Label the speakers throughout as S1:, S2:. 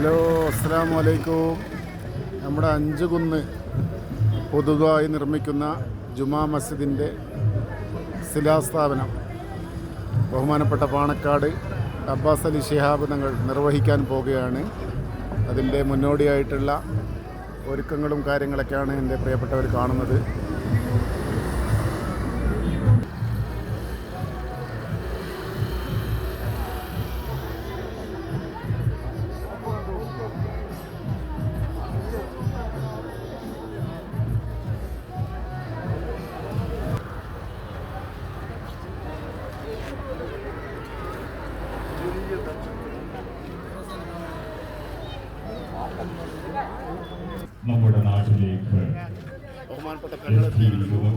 S1: Hello അസ്സാം വലൈക്കും നമ്മുടെ അഞ്ച് കുന്ന് പുതുതായി നിർമ്മിക്കുന്ന ജുമാ മസ്ജിദിന്റെ ശിലാസ്ഥാപനം ബഹുമാനപ്പെട്ട പാണക്കാട് അബ്ബാസ് അലി ഷിഹാബ് തങ്ങൾ നിർവഹിക്കാൻ പോവുകയാണ്. അതിന്റെ മുന്നോടിയായിട്ടുള്ള ഒരുക്കങ്ങളും കാര്യങ്ങളൊക്കെയാണ് എന്റെ പ്രിയപ്പെട്ടവർ കാണുന്നത്.
S2: നമ്മുടെ നാട്ടിലേക്ക്
S1: ബഹുമാനപ്പെട്ട
S2: എത്തിയിരിക്കുന്നു.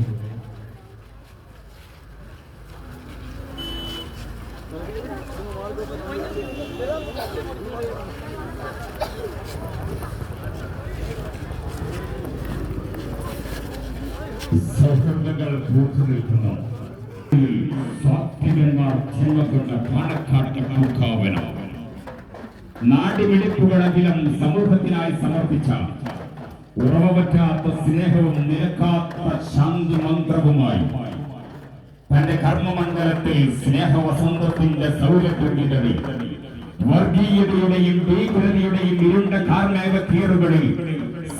S2: സൗഹൃദങ്ങൾ പൂത്തു നിൽക്കുന്നു സ്വാത്വികന്മാർ ചുമക്കുന്ന പാണക്കാട്ട് പൂക്കാവനം നാടിമിടിപ്പുകളകിലും സമൂഹത്തിനായി സമർപ്പിച്ച ഉറവപറ്റാത്ത സ്നേഹവും നിരക്കാത്ത ശാന്തി മന്ത്രവുമായി തന്റെ കർമ്മമണ്ഡലത്തിൽ സ്നേഹവസന്തത്തിന്റെ സൗരഭ്യങ്ങളിൽ വർഗീയതയുടെയും ഭീകരതയുടെയും ഇരുണ്ട കാർമേഘ തീറുകളിൽ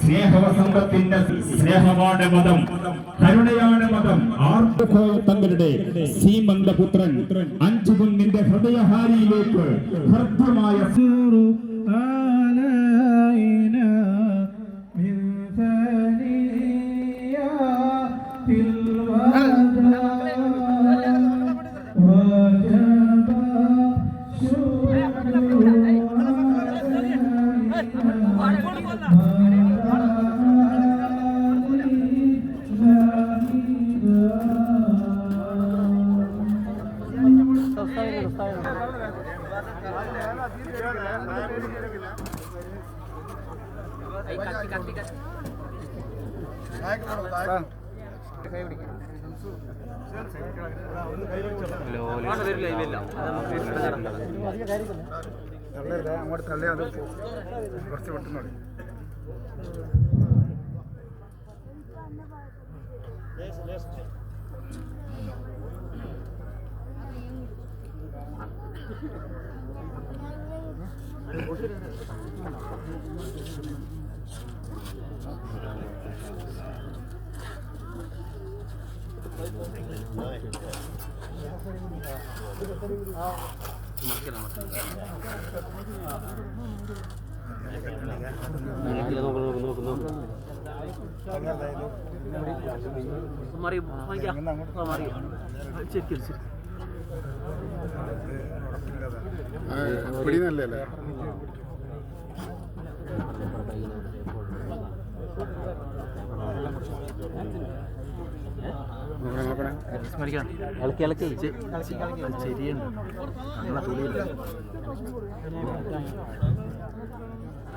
S2: സ്നേഹവസന്തത്തിന്റെ സ്നേഹമാണ് മതം കരുണയാണ് മതം തങ്ങളുടെ സീമന്ത പുത്രൻ അഞ്ചു കുന്നിന്റെ ഹൃദയഹാരിയിലേക്ക് ഹൃദ്യമായ
S3: Thank you.
S1: അങ്ങോട്ട് തള്ളി അത് കുറച്ച് 아,
S4: 마리 남았습니다. ശരി
S1: പിടിനല്ലേ അല്ലേ നോക്കണേ നോക്കണേ
S4: സ്മരിക്കണം ഇളക്കി ഇളക്കി ശരിയുണ്ട് അങ്ങനെ തുണിയില്ല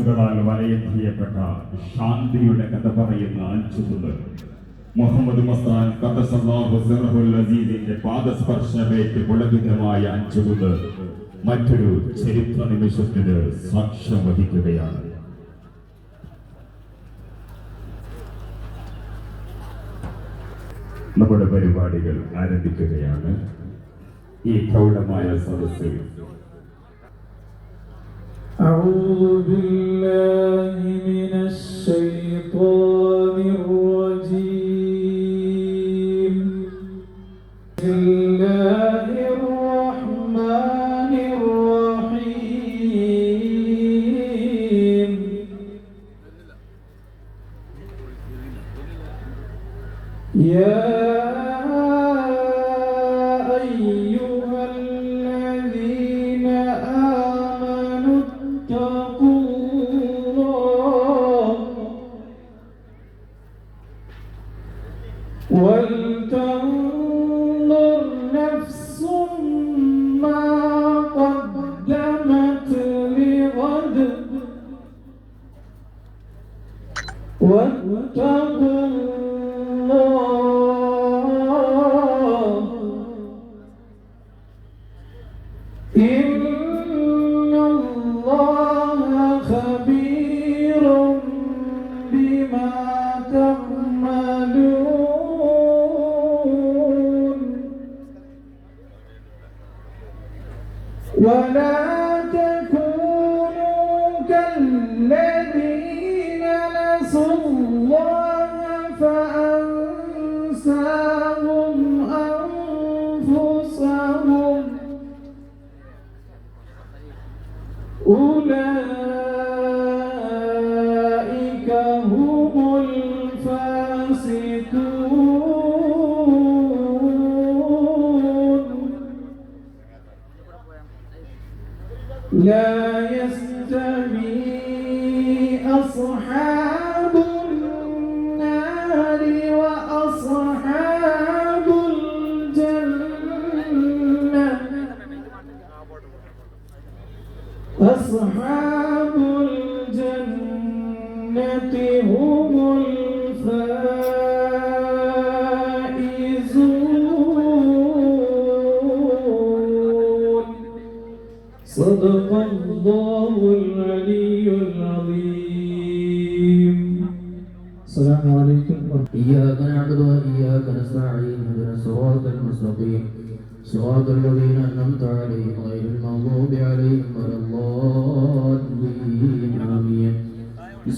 S2: അഞ്ചു കുന്നുകളാൽ വലയം ചെയ്യപ്പെട്ട ശാന്തിയുടെ കഥ പറയുന്ന അഞ്ചു കുന്ന് മുഹമ്മദ് മസ്താൻ അസീസിന്റെ പാദസ്പർശമേറ്റ് പുളകിതമായ അഞ്ചുകുത് മറ്റൊരു ചരിത്ര നിമിഷത്തിന് സാക്ഷ്യം വഹിക്കുകയാണ്. നമ്മുടെ പരിപാടികൾ ആരംഭിക്കുകയാണ്. ഈ പ്രൗഢമായ സദസ്സിൽ
S3: أعوذ بالله What? What? no هم الفائزون. صدق الله العلي العظيم. السلام عليكم
S4: إياك نعبد وإياك نستعين اهدنا الصراط المستقيم. صراط الذين أنعمت عليهم غير المغضوب عليهم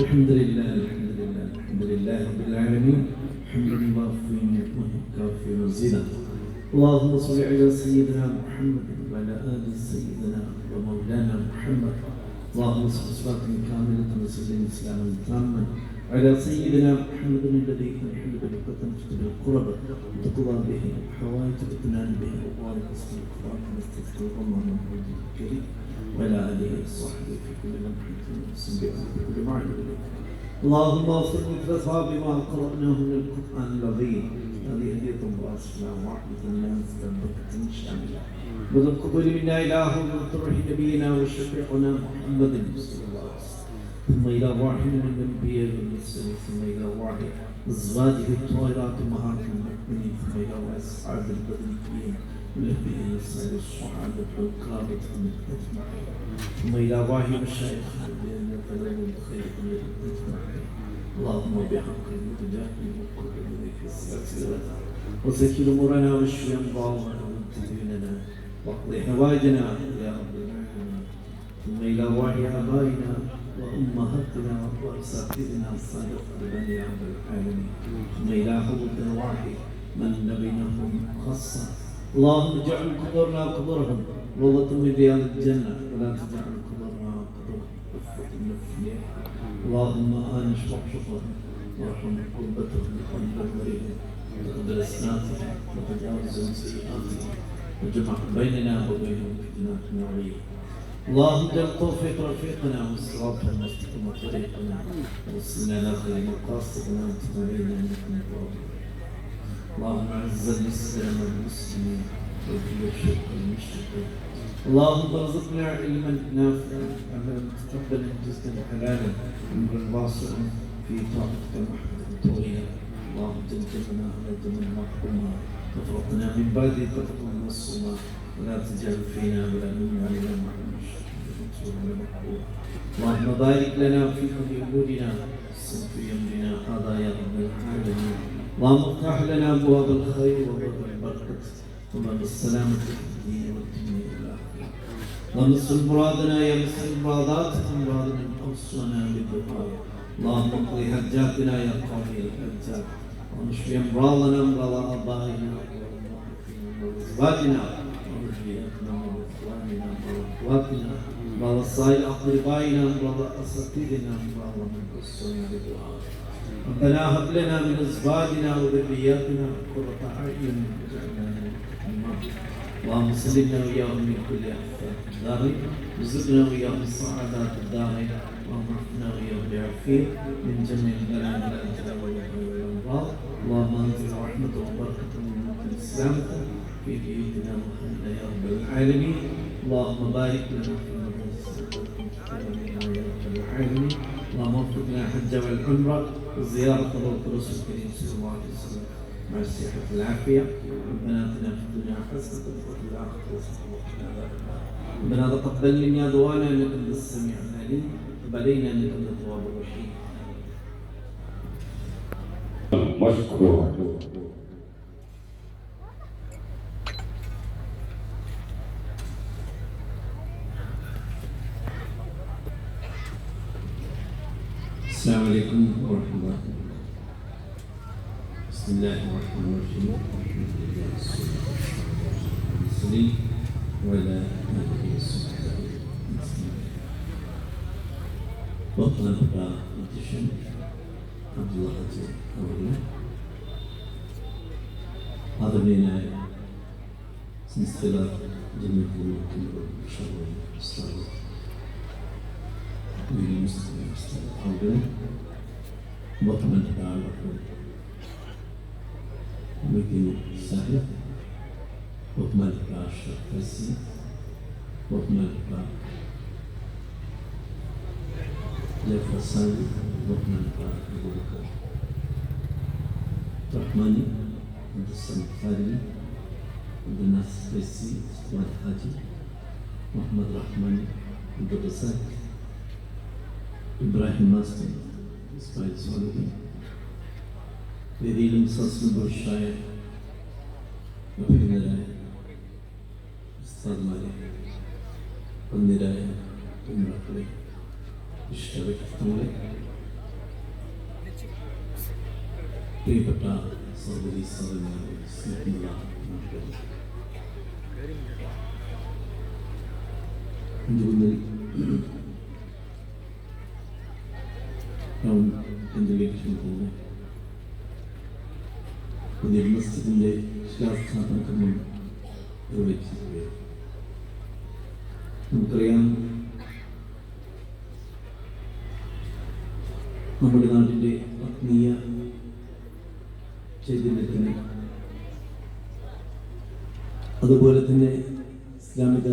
S5: الحمد لله الحمد لله الحمد لله رب العالمين. حمد لله في كافي مزيدا اللهم صل على سيدنا محمد وعلى آل سيدنا ومولانا محمد. اللهم صل صلاة كاملة وسلم سلاما تاما. على سيدنا محمد الذي نحمد بك تنفذ القرب. وتقضى به حوائج الاطمئنان به وبارك استغفار ونستغفر الله من الكريم. وعلى آله وصحبه في كل لمحه ونفس بكل معنى اللهم اغفر مثل بما قرأناه من القرآن العظيم. هذه هدية واسعة ورحمة الناس بركة شاملة وتقبل منا إله وترح نبينا وشفيعنا محمد صلى الله. عليه وسلم ثم إلى واحد من الأنبياء والمرسلين ثم إلى واحد أزواجه الطاهرات أمهات المؤمنين ثم إلى أصحاب البدريين والذي يسعد الصحابة والقابة أجمعين ثم إلى ظاهر الشيخ لأن طلب الخير أجمعين اللهم بحق المجاهد المقبل في السلسلة وسكل أمورنا واشف أمراضنا وانت ديننا حوائجنا يا رب العالمين ثم إلى أرواح آبائنا وأمهاتنا وأساتذتنا الصادق لبني عبد العالمين ثم إلى حبوب الأرواح من بينهم خاصة اللهم اجعل قبورنا قبورهم روضة من رياض الجنة ولا تجعل قبورنا قبور رفة من الفنيا اللهم آنش وحشفهم وارحم قربتهم وقلب مريهم وتقبل اسناتهم وتجاوز عن سيئاتهم وجمع بيننا وبينهم في جنات النعيم اللهم جل توفيق رفيقنا والصراط المستقيم طريقنا ووصلنا الى خير مقاصدنا وتبعينا منكم الرابعين اللهم اعز الإسلام والمسلمين وكل الشرك المشركين. اللهم ارزقنا علما نافعا عملا متقبلا جزءا حلالا عمرا واسعا في طاعتك محمد طويلا. اللهم تنجبنا على دم مرحوما وفرقنا من بعد قتل مصوما ولا تجعل فينا ولا منا علينا محمد اللهم بارك لنا في امورنا في أمرنا هذا يا رب العالمين. اللهم افتح لنا أبواب الخير وأبواب البركة وباب السلامه في الدين والدنيا والاخره اللهم استر مرادنا يا مسر مرادات مرادنا اوصنا بالدعاء اللهم اقضي حاجاتنا يا قاضي الحاجات ونشفي أمراضنا أمراض آبائنا وازواجنا وذرياتنا واخواننا واخواتنا أمراض سائر أقربائنا أمراض أساتذتنا أمراض من اوصنا بالدعاء. ربنا هب لنا من أزواجنا وذرياتنا قرة أعين. اللهم سلمنا وإياهم من كل افات الدار. رزقنا وإياهم سعادات الدار. اللهم احفظنا وإياهم بعافية من جميع البلاء والاجر والأمراض. اللهم انزل رحمة وبركة من الإسلام في بيوتنا محمد يا رب العالمين. اللهم بارك لنا في مدرسة يا رب العالمين. اللهم وفقنا الحج والعمرة. وزياره روضه الرسول الكريم صلى الله عليه وسلم. مع الصحة والعافية. ربنا اتنا في الدنيا حسنة وفي الآخرة حسنة وقنا عذاب النار. ربنا تقبل منا دعانا انك انت السميع العليم. وتب علينا انت التواب الرحيم.
S2: مشكور
S5: السلام عليكم ورحمة الله. وبركاته بسم الله الرحمن الرحيم. الحمد لله والسلام وعلى آله وصحبه وقال بقى متشن عبد الله أولا هذا بينا سلسلة جميع الممكن والشر والإسلام അവരുടെ ബഹുമാനപ്പെട്ട ആളുകൾ Meeting Sahib, ബഹുമാനപ്പെട്ട അഷ്റഫ് ഫൈസി ബഹുമാനപ്പെട്ട ജഫർ സാലി ബഹുമാനപ്പെട്ട അബൂബക്കർ റഹ്മാനി അബ്ദുസ്സലാം ഫാരിനി അബ്ദുനാസ് ഫൈസി ഉസ്മാൻ ഹാജി മുഹമ്മദ് റഹ്മാനി അബ്ദുൽ റസാഖ് ഇബ്രാഹിം മാസ്റ്റർ ഇസ്മായിൽ സ്വാലിഹി വേദിയിലും സസ്മദോഷായ അഭിനന്ദരായ ഉസ്താദ്മാരെ ഒന്നിരായ ഉമ്മക്കളെ ഇഷ്ടവ്യക്തിത്വങ്ങളെ പ്രിയപ്പെട്ട സഹോദരി സഹോദരങ്ങളെ സ്നേഹമുള്ള നാട്ടുകാരെ എന്റെ വീട്ടിൽ പോകുന്നു പുതിയ മസ്ജിദിന്റെ കർമ്മം നിർവഹിച്ചിരിക്കുകയാണ്. നമുക്കറിയാം നമ്മുടെ നാടിന്റെ ആത്മീയ ചൈതന്യത്തിന് അതുപോലെ തന്നെ ഇസ്ലാമിക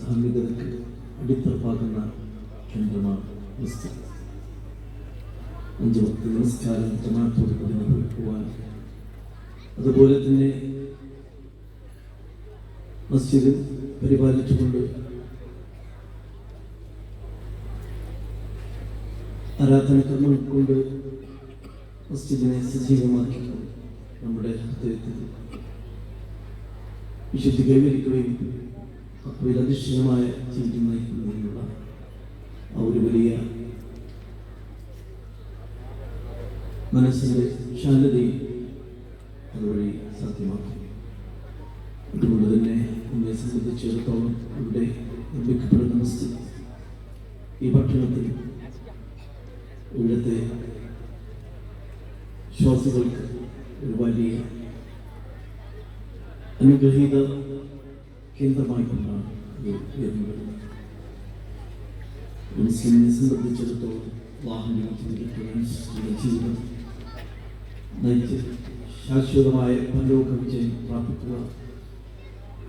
S5: ധാർമ്മികതയ്ക്ക് അടിത്തറപ്പാക്കുന്ന കേന്ദ്രമാണ് മസ്ജിദ്. വക്ത നമസ്കാരം ജമാഅത്തോട് കൂടി നിർവഹിക്കുവാൻ അതുപോലെ തന്നെ മസ്ജിദ് പരിപാലിച്ചുകൊണ്ട് ആരാധന കർമ്മം കൊണ്ട് മസ്ജിദിനെ സജീവമാക്കി നമ്മുടെ ഹൃദയത്തിൽ. വിശുദ്ധി കൈവരിക്കുകയും അപ്പോൾ അധിഷ്ഠിതമായ നയിക്കുന്നതിനുള്ള ആ ഒരു വലിയ മനസ്സിന്റെ ശാന്തതയും അതുവഴി സാധ്യമാക്കും. അതുകൊണ്ട് തന്നെ നമ്മെ സംബന്ധിച്ചിടത്തോളം ഇവിടെ നിർമ്മിക്കപ്പെടുന്ന മസ്ജിദ് ഈ പട്ടണത്തിൽ ഇവിടുത്തെ ശ്വാസികൾക്ക് ഒരു വലിയ അനുഗ്രഹീത കേന്ദ്രമായിക്കൊണ്ടാണ് മുസ്ലിമിനെ സംബന്ധിച്ചിടത്തോളം വാഹനങ്ങൾ ജീവിതം നയിച്ച് ശാശ്വതമായ പരലോക വിജയം പ്രാപിക്കുക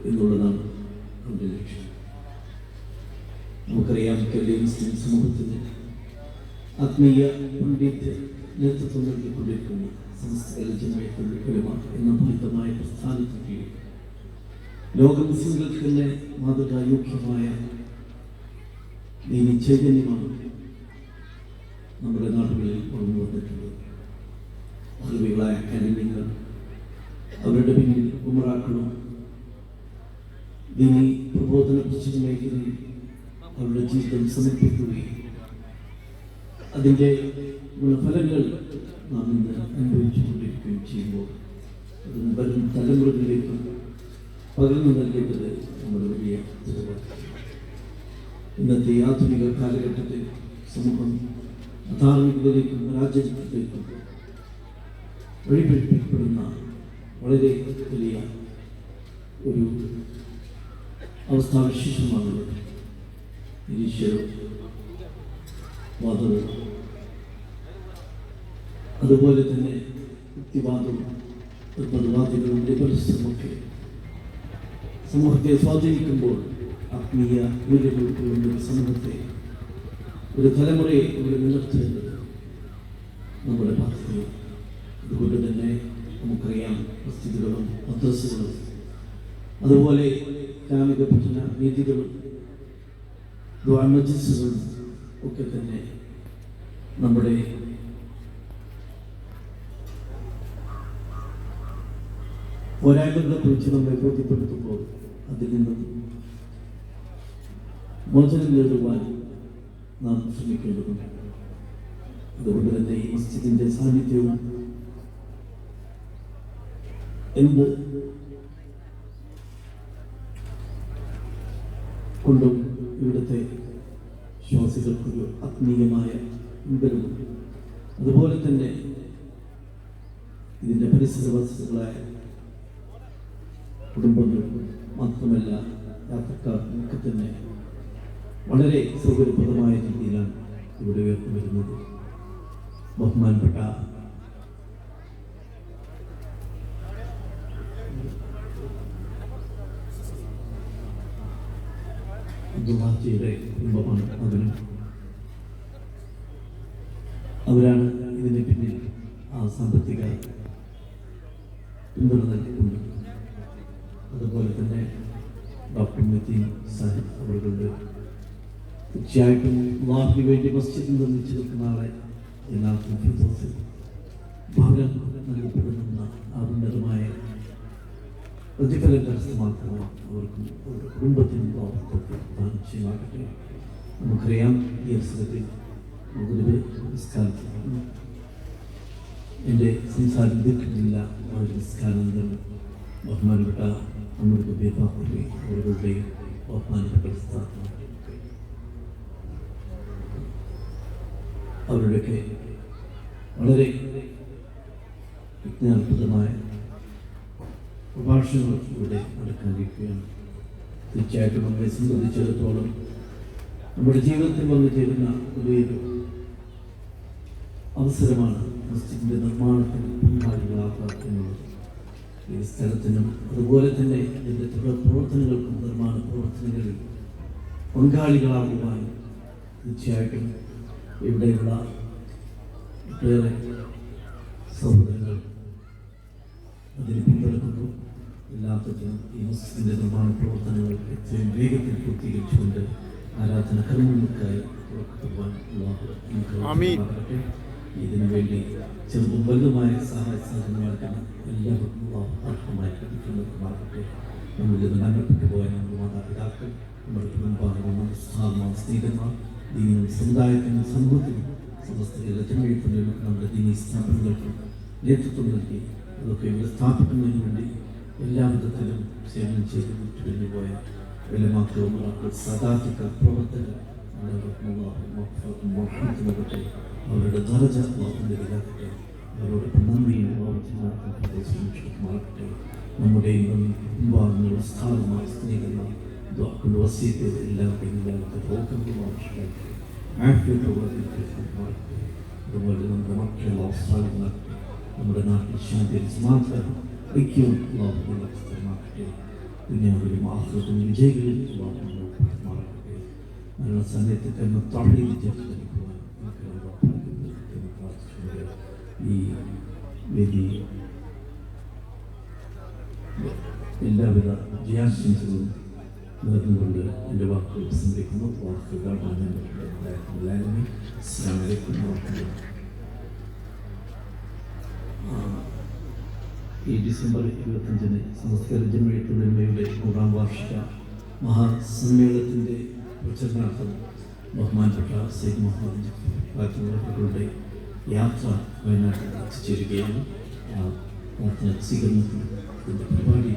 S5: എന്നുള്ളതാണ് നമ്മുടെ ലക്ഷ്യം. നമുക്കറിയാം കേരളീയ മുസ്ലിം സമൂഹത്തിന് ആത്മീയ പണ്ഡിത്യ നേതൃത്വം നൽകിക്കൊണ്ടിരിക്കുന്ന ജനമയത്തുലമ എന്ന ഫലിതമായ പ്രസ്ഥാനത്തിന് കീഴിൽ ലോക മുസ്ലിങ്ങൾക്ക് തന്നെ മാതൃകായോഗ്യമായ ദീനി ചൈതന്യമാണ് ജീവിതം സമർപ്പിക്കുകയും അതിന്റെ ഗുണഫലങ്ങൾ നാം ഇന്ന് അനുഭവിച്ചുകൊണ്ടിരിക്കുകയും ചെയ്യുമ്പോൾ അത് വരും തലമുറകളിലേക്ക് പകർന്നു നൽകേണ്ടത് നമ്മുടെ വലിയ ഇന്നത്തെ ആധുനിക കാലഘട്ടത്തിൽ സമൂഹം അധാർമികതയിലേക്കും രാജ്യത്തിലേക്കും വഴിപിടിപ്പിക്കപ്പെടുന്ന വളരെ വലിയ ഒരു അവസ്ഥാവിശേഷമാണുള്ളത്. നിരീശ്വരവും വാദവും അതുപോലെ തന്നെ യുക്തിവാദവും നിർബന്ധവാദികളും ലിബറലിസമൊക്കെ സമൂഹത്തെ സ്വാധീനിക്കുമ്പോൾ ആത്മീയ മൂല്യങ്ങൾ ഉൾക്കൊള്ളുന്ന ഒരു സമൂഹത്തെ ഒരു തലമുറയെ ഇവിടെ നിലനിർത്തേണ്ടത് നമ്മുടെ ബാധ്യതയും അതുകൊണ്ട് തന്നെ നമുക്കറിയാം മസ്ജിദുകളും മദ്രസകളും അതുപോലെ ഇസ്ലാമിക പഠന രീതികളും മജിസുകളും ഒക്കെ തന്നെ നമ്മുടെ പോരായ്മകളെ കുറിച്ച് നമ്മെ ബോധ്യപ്പെടുത്തുമ്പോൾ അതിൽ നിന്നും മോചനം നേടുവാൻ നാം ശ്രമിക്കേണ്ടതുണ്ട്. അതുകൊണ്ട് തന്നെ ഈ മസ്ജിദിന്റെ സാന്നിധ്യവും എന്ത് കൊണ്ടും ഇവിടുത്തെ വിശ്വാസികൾക്കൊരു ആത്മീയമായ മുൻകരുമുണ്ട് അതുപോലെ തന്നെ ഇതിന്റെ പരിസരവാസികളായ കുടുംബങ്ങൾ മാത്രമല്ല യാത്രക്കാർക്കൊക്കെ തന്നെ വളരെ സൗകര്യപ്രദമായ രീതിയിലാണ് ഇവിടെ ഉയർന്നു വരുന്നത്. ബഹുമാനപ്പെട്ട അബ്ദുല്ലാഹിയുടെ കുടുംബമാണ് അതിന് അവരാണ് ഇതിന് പിന്നിൽ ആ സാമ്പത്തിക പിന്തുണ നൽകിക്കൊണ്ട്. അതുപോലെ തന്നെ ഡോക്ടർ മെത്തീൻ സാഹിബ് അവരുടെ തീർച്ചയായിട്ടും അള്ളാഹിന് വേണ്ടി മസ്ജിദ് നിർമ്മിച്ചു നിൽക്കുന്ന ആളെ എല്ലാവർക്കും ഫിർദൗസിൽ ഭവനം നൽകപ്പെടുന്ന ആഭ്യന്തരമായ പ്രതിഫലം കരസ്ഥമാക്കുക അവർക്കും അവരുടെ കുടുംബത്തിനും അവർക്കൊക്കെ ദാനം ചെയ്യുമാകട്ടെ നമുക്കറിയാം ഈ അവസരത്തിൽ ഗുരുവിനെ നിസ്കാരത്തിൽ എന്റെ സംസാരം ദീർഘില്ല അവരുടെ നിസ്കാരാനന്തരം. ബഹുമാനപ്പെട്ട നമ്മുടെ ബേബാഹുബി അവരുടെ ബഹുമാനപ്പെട്ട സ്ഥാപനം അവരുടെയൊക്കെ വളരെ വിജ്ഞാനപ്രദമായ പ്രഭാഷണങ്ങൾ ഇവിടെ നടക്കാനിരിക്കുകയാണ്. തീർച്ചയായിട്ടും നമ്മളെ സംബന്ധിച്ചിടത്തോളം നമ്മുടെ ജീവിതത്തിൽ വന്നു ചേരുന്ന വലിയൊരു അവസരമാണ് മസ്ജിദിന്റെ നിർമ്മാണത്തിന് പങ്കാളികളാക്കുക എന്നുള്ളത് ഈ സ്ഥലത്തിനും അതുപോലെ തന്നെ ഇതിന്റെ തുടർ പ്രവർത്തനങ്ങൾക്കും നിർമ്മാണ പ്രവർത്തനങ്ങളിൽ പങ്കാളികളാകുവാൻ തീർച്ചയായിട്ടും ഇവിടെയുള്ള ഒട്ടേറെ സഹോദരങ്ങൾ അതിന് പിന്തുണക്കുന്നു എല്ലാത്തിനും ഈ മസ്ജിദിന്റെ നിർമ്മാണ പ്രവർത്തനങ്ങൾ എത്രയും വേഗത്തിൽ പൂർത്തീകരിച്ചുകൊണ്ട് ആരാധന കർമ്മങ്ങൾക്കായി അള്ളാഹു നമുക്ക്. ഇതിനു വേണ്ടി ചെറുതും വലുതുമായ സഹായ സഹകരണത്തിന് എല്ലാവർക്കും അർഹമായി ലഭിക്കുന്നതുമാകട്ടെ നമ്മളിൽ നിന്ന് പോയ നമ്മുടെ മാതാപിതാക്കൾ നമ്മുടെ കുടുംബാംഗങ്ങൾ സഹാത്മാ സ്നേഹിതന്മാർ ദീനിനും സമുദായത്തിനും സമൂഹത്തിനും സമസ്ത നമ്മുടെ ദീനി സ്ഥാപനങ്ങൾക്കും നേതൃത്വം നൽകി അതൊക്കെ ഇവിടെ സ്ഥാപിക്കുന്നതിന് വേണ്ടി എല്ലാ വിധത്തിലും സേവനം ചെയ്ത് വിട്ടുപിരിഞ്ഞു പോയ ഉമറാക്കൾ സദാർത്ഥിക്ക പ്രവർത്തകർ മഗ്ഫിറത്തും മർഹമത്തും നൽകട്ടെ. അവരുടെ ദറജ അള്ളാഹുവിലാകട്ടെ അവരോട് നമ്മുടെ കുടുംബാംഗങ്ങളുടെ സ്ഥാനമായ ദ്വാക്കളുടെ വസീത്ത് എല്ലാവരുടെയും എല്ലാവരുടെ രോഗങ്ങളും ആവശ്യമായിട്ട് അതുപോലെ നമ്മുടെ മക്കളുടെ അവസ്ഥാനങ്ങൾ നമ്മുടെ നാട്ടിൽ ശാന്തി സമാധാനം ഐക്യവും അള്ളാഹു വ്യക്തമാക്കട്ടെ ദുനിയാവിലും ആഹ്ലത്തും വിജയികളിൽ അള്ളാഹു മാറട്ടെ മരണ സമയത്ത് തന്നെ തള്ളി വിജയിച്ചു ഈ വേദി എല്ലാവിധ വിജയാശംസകളും നേർന്നുകൊണ്ട് എന്റെ വാക്കുകൾ സംരക്ഷിക്കുന്നു വാക്കുകൾ അസ്സാം വലൈക്കും വാഹമത്തുള്ളാഹി ഈ ഡിസംബർ ഇരുപത്തഞ്ചിന് സമസ്ത ജമയത്തുള്ളമയുടെ നൂറാം വാർഷിക മഹാസമ്മേളനത്തിന്റെ പ്രചരണാർത്ഥം ബഹുമാനപ്പെട്ട സൈദ് മുഹമ്മദ് ബാക്കിയുള്ളവരുടെ യാത്ര വയനാട്ടിൽ എത്തിച്ചേരുകയാണ്. പ്രാർത്ഥന സ്വീകരണത്തിൽ പരിപാടി